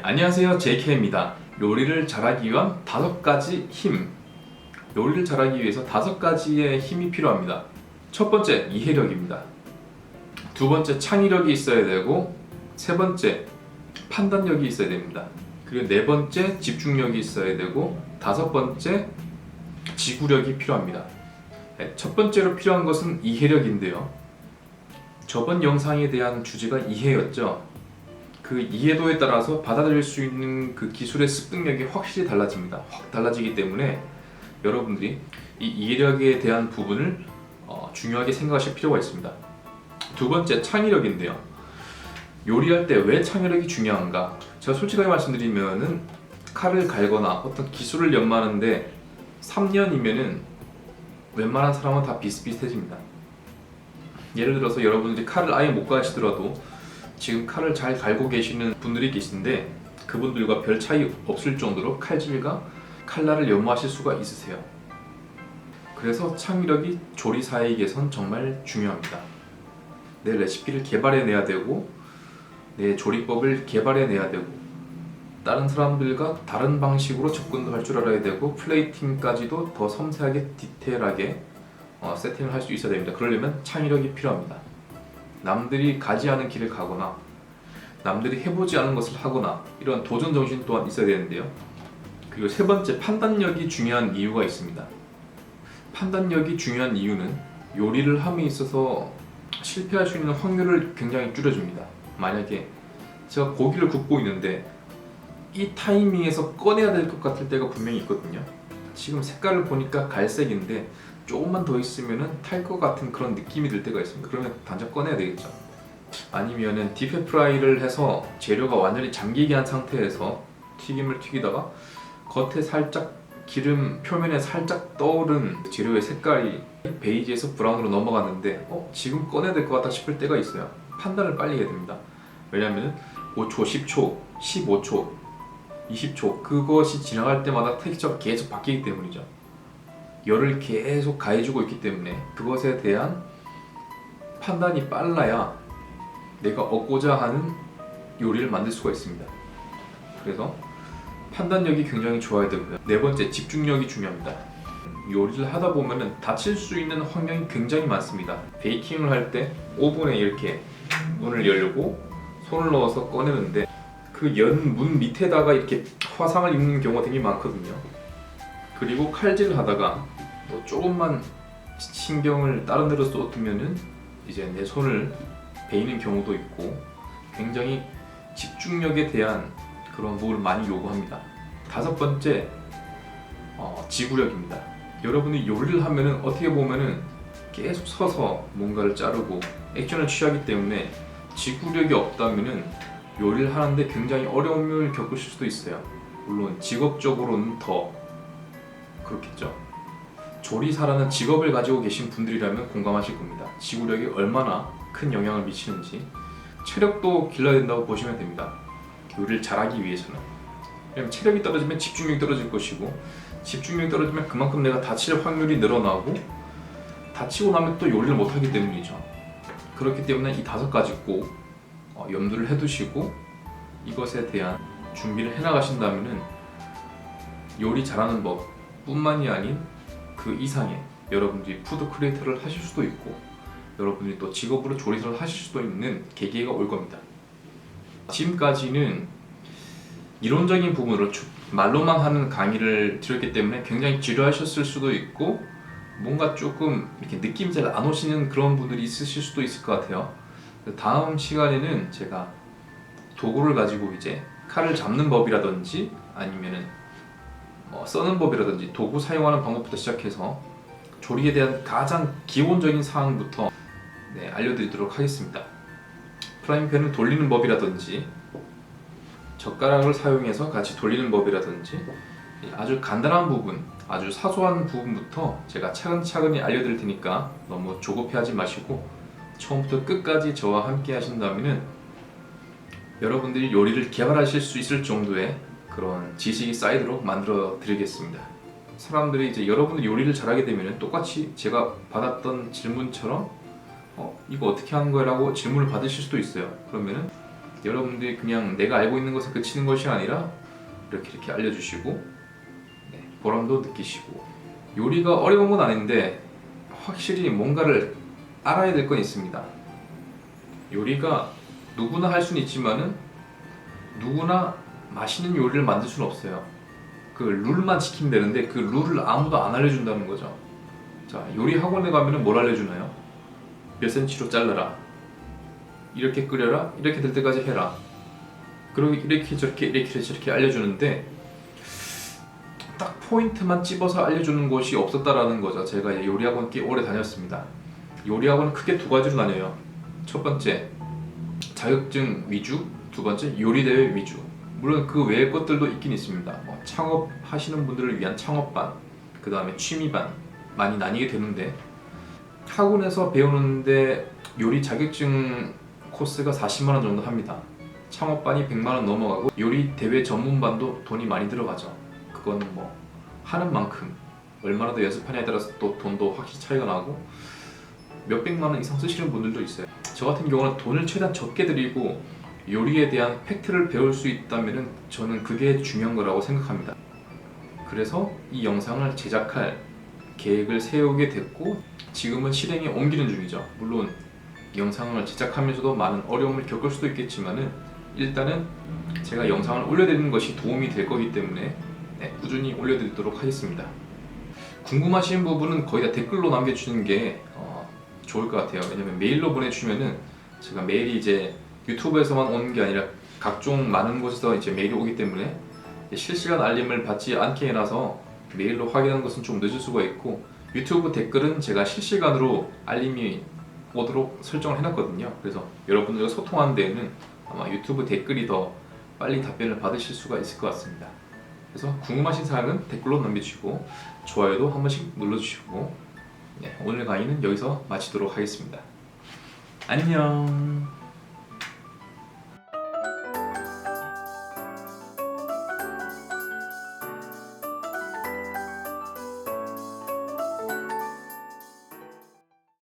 네, 안녕하세요. JK입니다. 요리를 잘하기 위한 다섯 가지 힘. 요리를 잘하기 위해서 다섯 가지의 힘이 필요합니다. 첫 번째, 이해력입니다. 두 번째, 창의력이 있어야 되고, 세 번째, 판단력이 있어야 됩니다. 그리고 네 번째, 집중력이 있어야 되고, 다섯 번째, 지구력이 필요합니다. 네, 첫 번째로 필요한 것은 이해력인데요. 저번 영상에 대한 주제가 이해였죠. 그 이해도에 따라서 받아들일 수 있는 그 기술의 습득력이 확실히 달라집니다. 확 달라지기 때문에 여러분들이 이 이해력에 대한 부분을 어, 중요하게 생각하실 필요가 있습니다. 두 번째 창의력인데요. 요리할 때 왜 창의력이 중요한가? 제가 솔직하게 말씀드리면은 칼을 갈거나 어떤 기술을 연마하는데 3년이면은 웬만한 사람은 다 비슷비슷해집니다. 예를 들어서 여러분들이 칼을 아예 못 가시더라도 지금 칼을 잘 갈고 계시는 분들이 계신데 그분들과 별 차이 없을 정도로 칼질과 칼날을 연마하실 수가 있으세요. 그래서 창의력이 조리사에게선 정말 중요합니다. 내 레시피를 개발해내야 되고 내 조리법을 개발해내야 되고 다른 사람들과 다른 방식으로 접근도 할 줄 알아야 되고 플레이팅까지도 더 섬세하게 디테일하게 어, 세팅을 할 수 있어야 됩니다. 그러려면 창의력이 필요합니다. 남들이 가지 않은 길을 가거나 남들이 해보지 않은 것을 하거나 이런 도전 정신 또한 있어야 되는데요. 그리고 세 번째 판단력이 중요한 이유가 있습니다. 판단력이 중요한 이유는 요리를 함에 있어서 실패할 수 있는 확률을 굉장히 줄여줍니다. 만약에 제가 고기를 굽고 있는데 이 타이밍에서 꺼내야 될 것 같을 때가 분명히 있거든요. 지금 색깔을 보니까 갈색인데 조금만 더 있으면은 탈 것 같은 그런 느낌이 들 때가 있습니다. 그러면 단적 꺼내야 되겠죠. 아니면은 딥해 프라이를 해서 재료가 완전히 잠기게 한 상태에서 튀김을 튀기다가 겉에 살짝 기름 표면에 살짝 떠오른 재료의 색깔이 베이지에서 브라운으로 넘어갔는데 어 지금 꺼내야 될 것 같다 싶을 때가 있어요. 판단을 빨리 해야 됩니다. 왜냐하면 5초, 10초, 15초, 20초 그것이 지나갈 때마다 텍스처가 계속 바뀌기 때문이죠. 열을 계속 가해주고 있기 때문에 그것에 대한 판단이 빨라야 내가 얻고자 하는 요리를 만들 수가 있습니다. 그래서 판단력이 굉장히 좋아야 되고요. 네 번째 집중력이 중요합니다. 요리를 하다 보면은 다칠 수 있는 환경이 굉장히 많습니다. 베이킹을 할 때 오븐에 이렇게 문을 열고 손을 넣어서 꺼내는데 그 연 문 밑에다가 이렇게 화상을 입는 경우가 되게 많거든요. 그리고 칼질을 하다가 또 조금만 신경을 다른 데로 쏟으면은 이제 내 손을 베이는 경우도 있고 굉장히 집중력에 대한 그런 뭘 많이 요구합니다. 다섯 번째 어, 지구력입니다. 여러분이 요리를 하면은 어떻게 보면은 계속 서서 뭔가를 자르고 액션을 취하기 때문에 지구력이 없다면은 요리를 하는데 굉장히 어려움을 겪으실 수도 있어요. 물론 직업적으로는 더 그렇겠죠. 조리사라는 직업을 가지고 계신 분들이라면 공감하실 겁니다. 지구력이 얼마나 큰 영향을 미치는지 체력도 길러야 된다고 보시면 됩니다. 요리를 잘하기 위해서는 왜냐면 체력이 떨어지면 집중력이 떨어질 것이고 집중력이 떨어지면 그만큼 내가 다칠 확률이 늘어나고 다치고 나면 또 요리를 못하기 때문이죠. 그렇기 때문에 이 다섯 가지 꼭 어, 염두를 해두시고 이것에 대한 준비를 해나가신다면은 요리 잘하는 법뿐만이 아닌 그 이상의 여러분들이 푸드 크리에이터를 하실 수도 있고 여러분들이 또 직업으로 조리사를 하실 수도 있는 계기가 올 겁니다. 지금까지는 이론적인 부분으로 주- 말로만 하는 강의를 드렸기 때문에 굉장히 지루하셨을 수도 있고 뭔가 조금 이렇게 느낌이 잘안 오시는 그런 분들이 있으실 수도 있을 것 같아요. 다음 시간에는 제가 도구를 가지고 이제 칼을 잡는 법이라든지 아니면은 뭐 써는 법이라든지 도구 사용하는 방법부터 시작해서 조리에 대한 가장 기본적인 사항부터 네, 알려드리도록 하겠습니다. 프라이팬을 돌리는 법이라든지 젓가락을 사용해서 같이 돌리는 법이라든지 아주 간단한 부분, 아주 사소한 부분부터 제가 차근차근히 알려드릴 테니까 너무 조급해하지 마시고 처음부터 끝까지 저와 함께 하신다면은 여러분들이 요리를 개발하실 수 있을 정도의 그런 지식이 쌓이도록 만들어 드리겠습니다. 사람들이 이제 여러분들 요리를 잘하게 되면 똑같이 제가 받았던 질문처럼 어, 이거 어떻게 하는 거라고 질문을 받으실 수도 있어요. 그러면은 여러분들이 그냥 내가 알고 있는 것에 그치는 것이 아니라 이렇게 이렇게 알려주시고 네, 보람도 느끼시고 요리가 어려운 건 아닌데 확실히 뭔가를 알아야 될 건 있습니다. 요리가 누구나 할 수는 있지만은 누구나 맛있는 요리를 만들 수는 없어요. 그 룰만 지키면 되는데 그 룰을 아무도 안 알려준다는 거죠. 자 요리 학원에 가면은 뭘 알려주나요? 몇 센치로 잘라라. 이렇게 끓여라. 이렇게 될 때까지 해라. 그리고 이렇게 저렇게 이렇게 저렇게 알려주는데 딱 포인트만 찝어서 알려주는 곳이 없었다라는 거죠. 제가 이제 요리 학원 꽤 오래 다녔습니다. 요리 학원은 크게 두 가지로 나뉘어요. 첫 번째 자격증 위주, 두 번째 요리 대회 위주. 물론 그 외의 것들도 있긴 있습니다. 뭐 창업하시는 분들을 위한 창업반, 그 다음에 취미반 많이 나뉘게 되는데 학원에서 배우는데 요리 자격증 코스가 40만 원 정도 합니다. 창업반이 100만 원 넘어가고 요리 대회 전문반도 돈이 많이 들어가죠. 그거는 뭐 하는 만큼 얼마나 더 연습하냐에 따라서 또 돈도 확실히 차이가 나고 몇 백만 원 이상 쓰시는 분들도 있어요. 저 같은 경우는 돈을 최대한 적게 들이고 요리에 대한 팩트를 배울 수 있다면 저는 그게 중요한 거라고 생각합니다. 그래서 이 영상을 제작할 계획을 세우게 됐고 지금은 실행에 옮기는 중이죠. 물론 영상을 제작하면서도 많은 어려움을 겪을 수도 있겠지만은 일단은 제가 영상을 올려드리는 것이 도움이 될 거기 때문에 네, 꾸준히 올려드리도록 하겠습니다. 궁금하신 부분은 거의 다 댓글로 남겨주시는 게 어, 좋을 것 같아요. 왜냐면 메일로 보내주시면은 제가 메일이 이제 유튜브에서만 오는 게 아니라 각종 많은 곳에서 이제 메일이 오기 때문에 실시간 알림을 받지 않게 해놔서 메일로 확인하는 것은 좀 늦을 수가 있고 유튜브 댓글은 제가 실시간으로 알림이 오도록 설정을 해놨거든요. 그래서 여러분들과 소통하는 데에는 아마 유튜브 댓글이 더 빨리 답변을 받으실 수가 있을 것 같습니다. 그래서 궁금하신 사항은 댓글로 남겨주시고 좋아요도 한 번씩 눌러주시고 네, 오늘 강의는 여기서 마치도록 하겠습니다. 안녕.